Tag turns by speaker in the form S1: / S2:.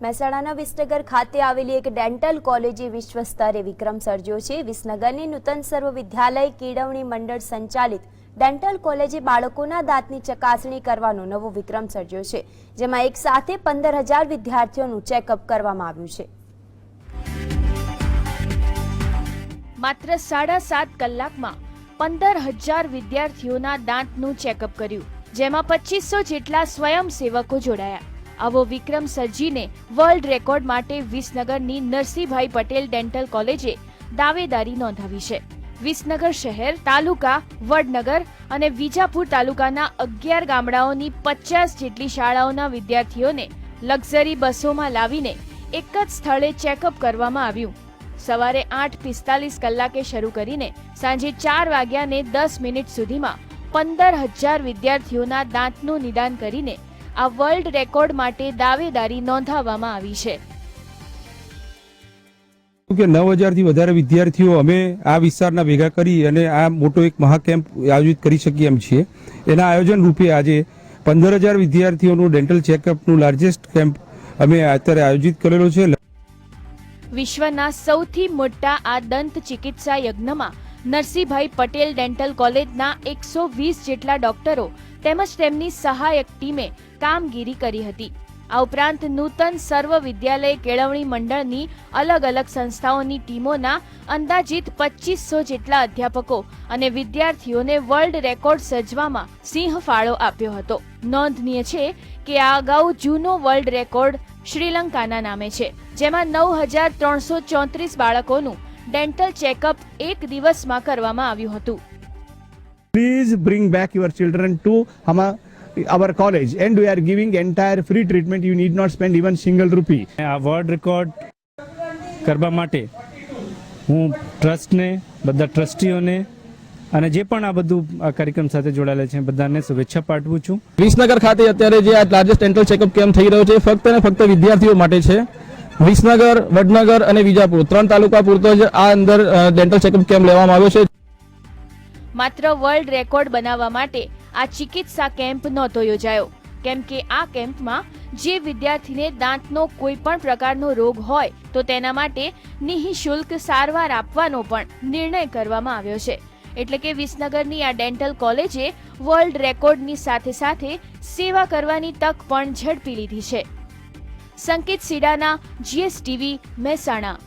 S1: મહેસાણાના વિસનગર ખાતે આવેલી એક ડેન્ટલ કોલેજે વિશ્વ સ્તરે વિક્રમ સર્જ્યો છે. વિસનગરની નૂતન સર્વ વિદ્યાલય કેળવણી મંડળ સંચાલિત ડેન્ટલ કોલેજે બાળકોના દાંતની ચકાસણી કરવાનો નવો વિક્રમ સર્જ્યો છે, જેમાં એક સાથે પંદર હજાર વિદ્યાર્થીઓનું ચેકઅપ કરવામાં આવ્યું છે.
S2: માત્ર સાડા સાત કલાકમાં પંદર હજાર વિદ્યાર્થીઓના દાંતનું ચેકઅપ કર્યું, જેમાં પચીસો જેટલા સ્વયંસેવકો જોડાયા. આવો વિક્રમ સર્જીને વર્લ્ડ રેકોર્ડ માટે વિસનગરની નરસિંહભાઈ પટેલ ડેન્ટલ કોલેજે દાવેદારી નોંધાવી છે. વિસનગર શહેર, તાલુકા, વડનગર અને વિજાપુર તાલુકાના અગિયાર ગામડાઓની પચાસ જેટલી શાળાઓના વિદ્યાર્થીઓને લક્ઝરી બસોમાં લાવીને એક જ સ્થળે ચેકઅપ કરવામાં આવ્યું. સવારે આઠ પિસ્તાલીસ કલાકે શરૂ કરીને સાંજે ચાર વાગ્યાને દસ મિનિટ સુધીમાં પંદર હજાર વિદ્યાર્થીઓના દાંતનું નિદાન કરીને આ વર્લ્ડ રેકોર્ડ માટે દાવેદારી નોંધાવવામાં આવી છે.
S3: કે નવ હજારથી વધારે વિદ્યાર્થીઓ અમે આ વિસ્તારના ભેગા કરી અને આ મોટો એક મહાકેમ્પ આયોજિત કરી શકીએ એમ છીએ. એના આયોજન રૂપે આજે પંદર હજાર વિદ્યાર્થીઓનું ડેન્ટલ ચેકઅપનું લાર્જેસ્ટ કેમ્પ અમે અત્યારે આયોજિત કરેલો છે.
S2: વિશ્વના સૌથી મોટા આ દંત ચિકિત્સા યજ્ઞમાં નરસિંહભાઈ પટેલ ડેન્ટલ કોલેજના એકસો વીસ જેટલા ડોક્ટરો તેમજ તેમની સહાયક ટીમે કામગીરી કરી હતી. આ ઉપરાંત નૂતન સર્વ વિદ્યાલય કેળવણી મંડળની અલગ અલગ સંસ્થાઓની ટીમોના અંદાજિત પચીસો જેટલા અધ્યાપકો અને વિદ્યાર્થીઓને વર્લ્ડ રેકોર્ડ સર્જવામાં સિંહ ફાળો આપ્યો હતો. નોંધનીય છે કે આ અગાઉ જૂનો વર્લ્ડ રેકોર્ડ શ્રીલંકાના નામે છે, જેમાં નવ હજાર ત્રણસો ચોત્રીસ બાળકોનું ડેન્ટલ ચેકઅપ એક દિવસમાં કરવામાં આવ્યું હતું.
S4: Please bring back your children to hama, our college. And we are giving entire free treatment. You need not spend even single rupee.
S5: આ વર્લ્ડ રેકોર્ડ કરવા માટે હું ટ્રસ્ટને બધા ટ્રસ્ટીઓને અને જે પણ આ બધું આ કાર્યક્રમ સાથે જોડાયેલા છે બધાને શુભેચ્છા પાઠવું છું
S6: વિસનગર ખાતે અત્યારે જે આ લાર્જેસ્ટ ડેન્ટલ ચેકઅપ કેમ્પ થઈ રહ્યો છે ફક્ત અને ફક્ત વિદ્યાર્થીઓ માટે છે. વિસનગર વડનગર અને વિજાપુર ત્રણ તાલુકા પૂરતો જ આ અંદર ડેન્ટલ ચેકઅપ કેમ્પ લેવામાં આવ્યો છે.
S2: માત્ર વર્લ્ડ રેકોર્ડ બનાવવા માટે આ ચિકિત્સા કેમ્પ નહોતો યોજાયો. કેમ કે આ કેમ્પમાં જે વિદ્યાર્થીને દાંતનો કોઈ પણ પ્રકારનો રોગ હોય, તો તેના માટે નિઃશુલ્ક સારવાર આપવાનો પણ નિર્ણય કરવામાં આવ્યો છે. એટલે કે વિસનગરની આ ડેન્ટલ કોલેજે વર્લ્ડ રેકોર્ડની સાથે સાથે સેવા કરવાની તક પણ ઝડપી લીધી છે. સંકેત સીડાના જીએસટીવી મહેસાણા.